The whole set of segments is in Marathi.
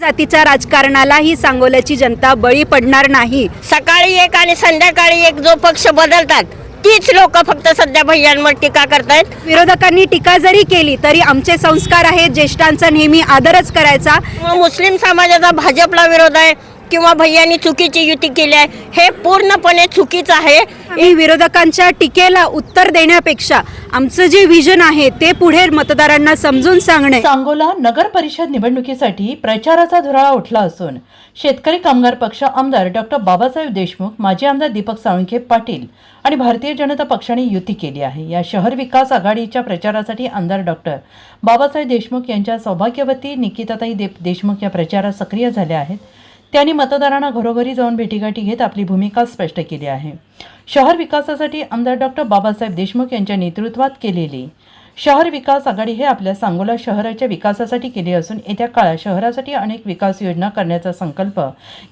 जातीच्या राजकारणाला ही सांगोल्याची जनता बळी पडणार नाही. सकाळी एक आणि संध्याकाळी एक जो पक्ष बदलतात तीच लोक फक्त सध्या भैयांवर टीका करतायत. विरोधकांनी टीका जरी केली तरी आमचे संस्कार आहेत ज्येष्ठांचा नेहमी आदरच करायचा. मुस्लिम समाजाचा भाजपला विरोध आहे किंवा भैयांनी चुकीची युती केली आहे हे पूर्णपणे चुकीचं आहे. विरोधकांच्या टीकेला उत्तर देण्यापेक्षा आमचं जे विजन आहे ते पुढे मतदारांना समजून सांगणे. सांगोला नगर परिषद निवडणुकीसाठी प्रचाराचा धुराळा उठला असून शेतकरी कामगार पक्ष आमदार डॉक्टर बाबासाहेब देशमुख माजी आमदार दीपक साळुंखे पाटील आणि भारतीय जनता पक्षाने युती केली आहे. या शहर विकास आघाडीच्या प्रचारासाठी आमदार डॉक्टर बाबासाहेब देशमुख यांच्या सौभाग्यवती निकिताताई देशमुख या प्रचारात सक्रिय झाल्या आहेत. त्यांनी मतदारांना घरोघरी जाऊन भेटीगाठी घेत आपली भूमिका स्पष्ट केली आहे. शहर विकासासाठी आमदार डॉक्टर बाबासाहेब देशमुख यांच्या नेतृत्वात केलेली शहर विकास आघाडी हे आपल्या सांगोला शहराच्या विकासासाठी केली असून येत्या काळात शहरासाठी अनेक विकास योजना करण्याचा संकल्प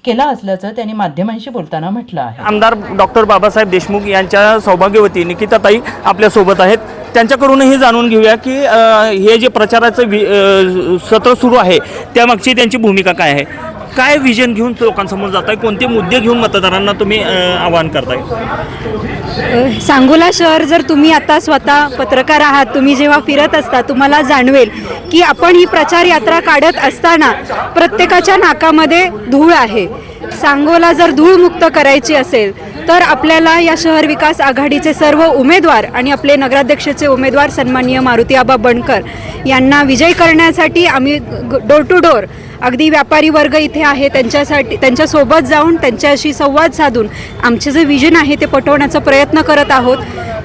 केला असल्याचं त्यांनी माध्यमांशी बोलताना म्हटलं आहे. आमदार डॉक्टर बाबासाहेब देशमुख यांच्या सौभाग्यवती निकिताताई आपल्यासोबत आहेत. त्यांच्याकडूनही जाणून घेऊया की हे जे प्रचाराचं वि सत्र सुरू आहे त्यामागची त्यांची भूमिका काय आहे? काय विजन घेऊन लोकांसमोर जाताय? आहे कोणते मुद्दे घेऊन मतदारांना तुम्ही आवाहन करताय? सांगोला शहर जर तुम्ही आता स्वतः पत्रकार आहात तुम्ही जेव्हा फिरत असता तुम्हाला जाणवेल की आपण ही प्रचार यात्रा काढत असताना प्रत्येकाच्या नाकामध्ये धूळ आहे. सांगोला जर धूळ मुक्त करायची असेल तर आपल्याला या शहर विकास आघाडीचे सर्व उमेदवार आणि आपले नगराध्यक्षाचे उमेदवार सन्माननीय मारुती आबा बनकर यांना विजय करण्यासाठी आम्ही डोर टू डोर अगदी व्यापारी वर्ग इथे आहे त्यांच्यासाठी त्यांच्यासोबत जाऊन त्यांच्याशी संवाद साधून आमचे जे विजन आहे ते पटवण्याचा प्रयत्न करत आहोत.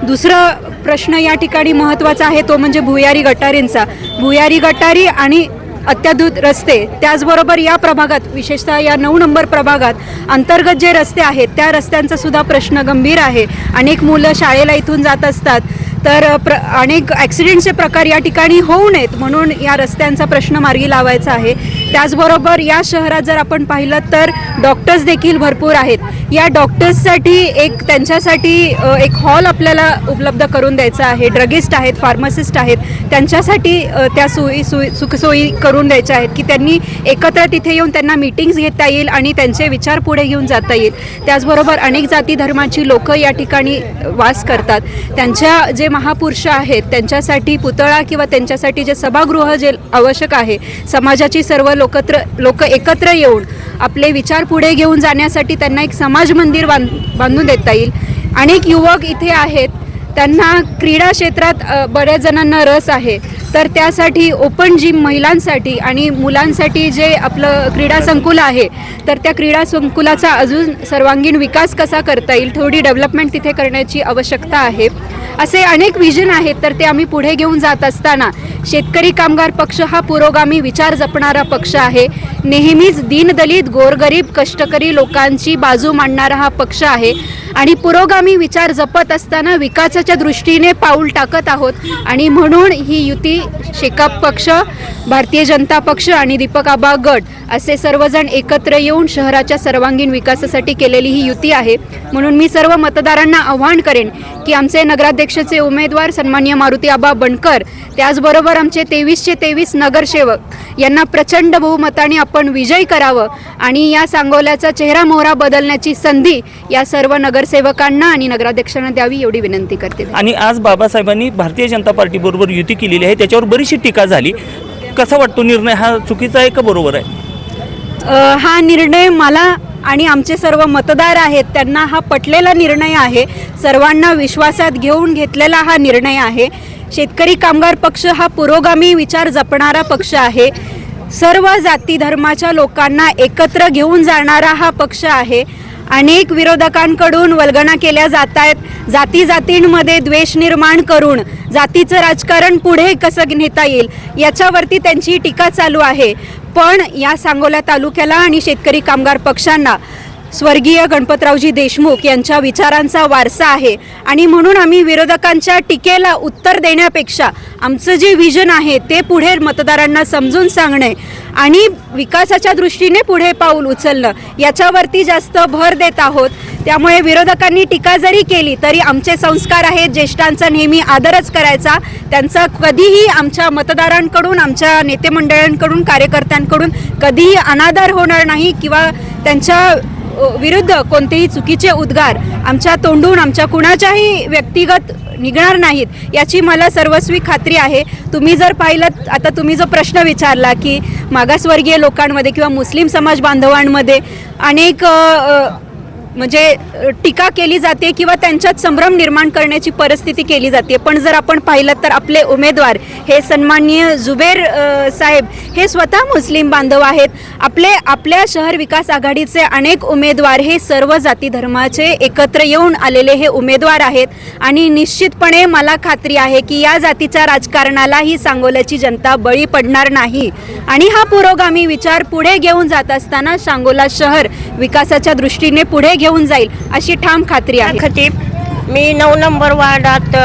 दुसरं प्रश्न या ठिकाणी महत्त्वाचा आहे तो म्हणजे भुयारी गटारींचा. भुयारी गटारी आणि अत्याधुत रस्ते त्याचबरोबर या प्रभागात विशेषतः या नऊ नंबर प्रभागात अंतर्गत जे रस्ते आहेत त्या रस्त्यांचा सुद्धा प्रश्न गंभीर आहे. अनेक मुलं शाळेला इथून जात असतात. तर प्र अनेक ॲक्सिडेंटचे प्रकार या ठिकाणी होऊ नयेत म्हणून या रस्त्यांचा प्रश्न मार्गी लावायचा आहे. त्याचबरोबर या शहरात जर आपण पाहिलं तर डॉक्टर्स देखील भरपूर आहेत. या डॉक्टर्ससाठी एक त्यांच्यासाठी एक हॉल आपल्याला उपलब्ध करून द्यायचा आहे. ड्रगिस्ट आहेत फार्मासिस्ट आहेत. त्यांच्यासाठी त्या सोयी सोयी सुखसोयी करून द्यायच्या आहेत की त्यांनी एकत्र तिथे येऊन त्यांना मीटिंग्स घेता येईल आणि त्यांचे विचार पुढे घेऊन जाता येईल. त्याचबरोबर अनेक जाती धर्माची लोकं या ठिकाणी वास करतात. त्यांच्या जे महापुरुष आहेत त्यांच्यासाठी पुतळा किंवा त्यांच्यासाठी जे सभागृह जे आवश्यक आहे समाजाची सर्व लोकत्र लोक एकत्र येऊन आपले विचार पुढे घेऊन जाण्यासाठी त्यांना एक समाज मंदिर बांध बांधून देता येईल. अनेक युवक इथे आहेत. त्यांना क्रीडा क्षेत्रात बऱ्याच जणांना रस आहे. तर त्यासाठी ओपन जिम महिलांसाठी आणि मुलांसाठी जे आपलं क्रीडा संकुल आहे तर त्या क्रीडा संकुलाचा अजून सर्वांगीण विकास कसा करता येईल थोडी डेव्हलपमेंट तिथे करण्याची आवश्यकता आहे. असे अनेक विजन आहेत तर ते आम्ही पुढे घेऊन जात असताना शेतकरी कामगार पक्ष हा पुरोगामी विचार जपणारा पक्ष आहे. नेहमीच दीनदलित गोरगरीब कष्टकरी लोकांची बाजू मांडणारा हा पक्ष आहे. आणि पुरोगामी विचार जपत असताना विकासाच्या दृष्टीने पाऊल टाकत आहोत. आणि म्हणून ही युती शेकाप पक्ष भारतीय जनता पक्ष आणि दीपक आबा गट असे सर्वजण एकत्र येऊन शहराच्या सर्वांगीण विकासासाठी केलेली ही युती आहे. म्हणून मी सर्व मतदारांना आव्हान करेन की आमचे नगराध्यक्षाचे उमेदवार सन्मान्य मारुती आबा बनकर त्याचबरोबर आमचे तेवीसचे तेवीस नगरसेवक यांना प्रचंड बहुमताने आपण विजयी करावं. आणि या सांगोल्याचा चेहरा मोहरा बदलण्याची संधी या सर्व नगरसेवकांना आणि नगराध्यक्षांना द्यावी एवढी विनंती करते. आणि आज बाबासाहेबांनी भारतीय जनता पार्टीबरोबर युती केलेली आहे. त्याच्यावर बरीचशी टीका झाली. कसा वाटतो निर्णय? हा चुकीचा आहे का बरोबर आहे? हा निर्णय मला आणि आमचे सर्व मतदार आहेत त्यांना हा पटलेला निर्णय आहे. सर्वांना विश्वासात घेऊन घेतलेला हा निर्णय आहे. शेतकरी कामगार पक्ष हा पुरोगामी विचार जपणारा पक्ष आहे. सर्व जाती धर्माच्या लोकांना एकत्र घेऊन जाणारा हा पक्ष आहे. अनेक विरोधकांकडून वल्गना केल्या जात आहेत जाती जातींमध्ये द्वेष निर्माण करून जातीचं राजकारण पुढे कसं नेता येईल याच्यावरती त्यांची टीका चालू आहे. पण या सांगोला तालुक्याला आणि शेतकरी कामगार पक्षांना स्वर्गीय गणपतरावजी देशमुख यांच्या विचारांचा वारसा आहे. आणि म्हणून आम्ही विरोधकांच्या टीकेला उत्तर देण्यापेक्षा आमचं जे विजन आहे ते पुढे मतदारांना समजून सांगणे आणि विकासाच्या दृष्टीने पुढे पाऊल उचलणं याच्यावरती जास्त भर देत आहोत. त्यामुळे विरोधकांनी टीका जरी केली तरी आमचे संस्कार आहेत ज्येष्ठांचा नेहमी आदरच करायचा. त्यांचा कधीही आमच्या मतदारांकडून आमच्या नेतेमंडळांकडून कार्यकर्त्यांकडून कधीही अनादर होणार नाही किंवा त्यांच्या विरुद्ध कोणतेही चुकीचे उद्गार आमच्या तोंडून आमच्या कुणाच्याही व्यक्तिगत निघणार नाहीत याची मला सर्वस्वी खात्री आहे. तुम्ही जर पाहिलं आता तुम्ही जो प्रश्न विचारला की मागासवर्गीय लोकांमध्ये किंवा मुस्लिम समाज बांधवांमध्ये अनेक म्हणजे टीका केली जाते किंवा त्यांच्यात संभ्रम निर्माण करण्याची परिस्थिती केली जाते. पण जर आपण पाहिलं तर आपले उमेदवार हे सन्माननीय जुबेर साहेब हे स्वतः मुस्लिम बांधव आहेत. आपले आपल्या शहर विकास आघाडीचे अनेक उमेदवार हे सर्व जाती धर्माचे एकत्र येऊन आलेले हे उमेदवार आहेत. आणि निश्चितपणे मला खात्री आहे की या जातीच्या राजकारणालाही सांगोल्याची जनता बळी पडणार नाही. आणि हा पुरोगामी विचार पुढे घेऊन जात असताना सांगोला शहर विकासाच्या दृष्टीने पुढे घेऊन जाईल अशी ठाम खात्री आहे. खतीब मी नऊ नंबर वार्डात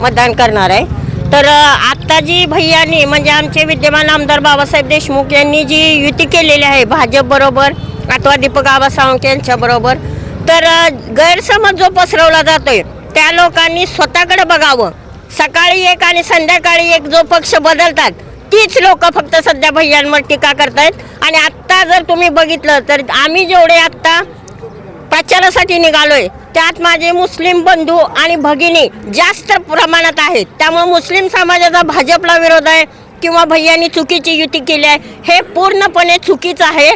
मतदान करणार आहे. तर आत्ता जी भैयानी म्हणजे आमचे विद्यमान आमदार बाबासाहेब देशमुख यांनी जी युती केलेली आहे भाजप बरोबर अथवा दीपक आबा सावंत यांच्या बरोबर तर गैरसमज जो पसरवला जातोय त्या लोकांनी स्वतःकडे बघावं. सकाळी एक आणि संध्याकाळी एक जो पक्ष बदलतात तीच लोक फक्त सध्या भैयांवर टीका करतायत. आणि आत्ता जर तुम्ही बघितलं तर आम्ही जेवढे आत्ता प्रचारासाठी निघालोय. त्यात माझे मुस्लिम बंधू आणि भगिनी जास्त प्रमाणात आहेत. त्यामुळे मुस्लिम समाजाचा भाजपला विरोध आहे किंवा भैयांनी चुकीची युती केली आहे हे पूर्णपणे चुकीचं आहे.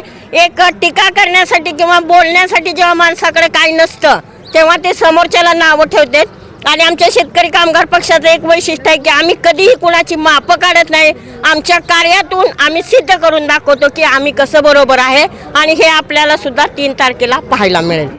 एक टीका करण्यासाठी किंवा बोलण्यासाठी जेव्हा माणसाकडे काही नसतं तेव्हा ते समोरच्याला नावं ठेवतात. आणि आमच्या शेतकरी कामगार पक्षाचं एक वैशिष्ट्य आहे की आम्ही कधीही कुणाची माप काढत नाही. आमच्या कार्यातून आम्ही सिद्ध करून दाखवतो की आम्ही कसं बरोबर आहे आणि हे आपल्याला सुद्धा तीन तारखेला पाहायला मिळेल.